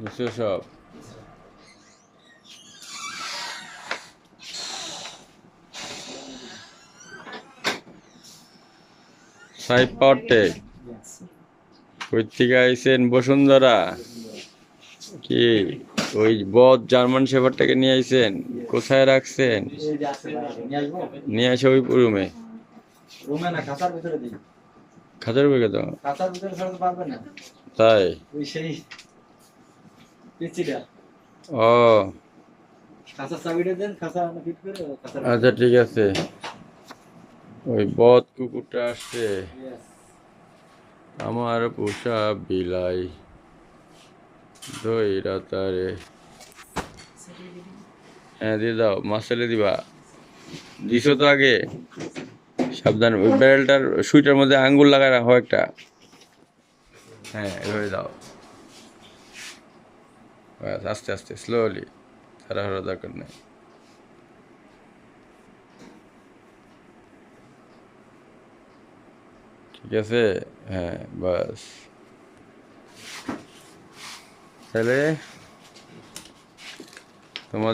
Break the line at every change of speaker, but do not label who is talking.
নিশ্চয় সব সাইড পাওয়ার টেক কই থেকে আইসেন বসুন্ধরা। কি? ওই বদ জার্মান শেফারটাকে নিয়ে আইসেন কোথায় রাখছেন?
নিয়ে
আসে ওই রুমে। খাতার তো?
না।
তাই? ও।
চাবিটা দেন, করে
আচ্ছা ঠিক আছে। ওই বদ কুকুরটা আসছে। আমার পোষা বিলাই দইরা তারে। হ্যাঁ দিয়ে দাও মাসালে দিবা। দিছো তো আগে। সাবধান ওই ব্যারেলটার সুইটার মধ্যে আঙ্গুল লাগায় রাখো একটা। হ্যাঁ এভাবে দাও। बस आस्ते आस्ते स्लोली हरा हरा करने ठीक है से है बस चले